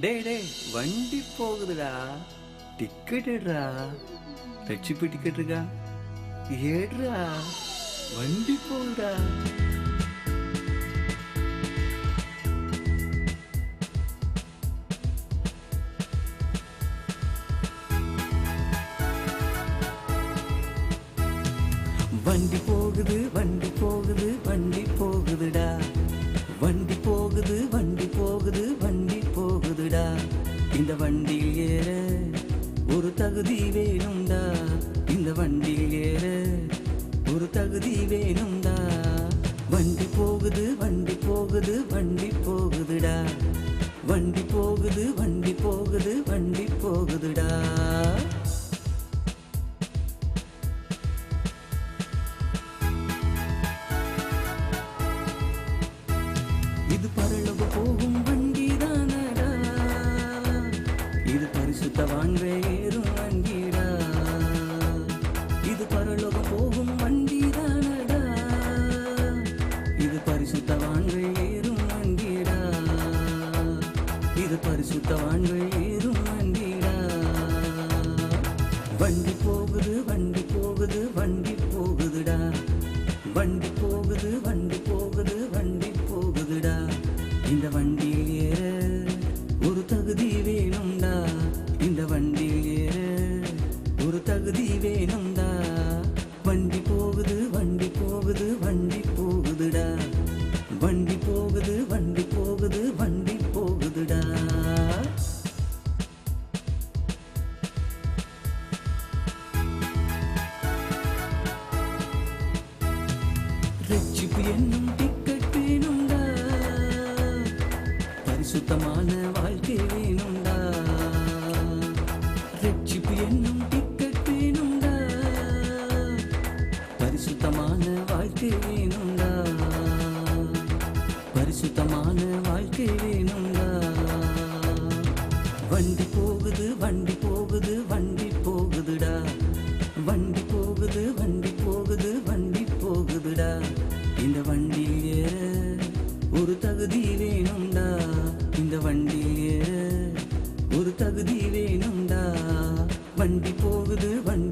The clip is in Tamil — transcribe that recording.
டேய் டேய் வண்டி போகுதுடா. டிக்கெட் எடுறா ரட்சிப்பு டிக்கெட் இருக்கா? ஏடுறா. வண்டி போகுதுடா. வண்டி போகுது வண்டி இந்த வண்டியில் ஏற ஒரு தகுதி வேணும்டா. இந்த வண்டியில் ஏற ஒரு தகுதி வேணும்டா. வண்டி போகுது வண்டி போகுது வண்டி போகுதுடா. வண்டி போகுது வண்டி போகுது வண்டி போகுதுடா. பரிசுத்த வாழ்வே ஏறும் இது பரலோக போகும் வண்டி தானடா இது பரிசுத்த வாழ்வே ஏறும் இது பரிசுத்த வாழ்வே ஏறும் வண்டி போகுது வண்டி போகுது வண்டி போகுதுடா. வண்டி போகுது வண்டி போகுது வண்டி போகுதுடா. இந்த வண்டி வண்டி போகுது வண்டி போகுது வண்டி போகுதுடா. வண்டி போகுது வண்டி போகுது வண்டி போகுதுடா. ரட்சிப்பு என்னும் டிக்கெட் வேணும்டா. பரிசுத்தமான வாழ்க்கை வேணும்டா. ரட்சிப்பு என்னும் டிக்கெட் வாழ்க்கை வேணும்டா. பரிசுத்தமான வாழ்க்கை வேணும்டா. வண்டி போகுது வண்டி போகுது வண்டி போகுதுடா. வண்டி போகுது வண்டி போகுது வண்டி போகுதுடா. இந்த வண்டியில் ஏற ஒரு தகுதி வேணும்டா. இந்த வண்டியில் ஏற ஒரு தகுதி வேணும்டா. வண்டி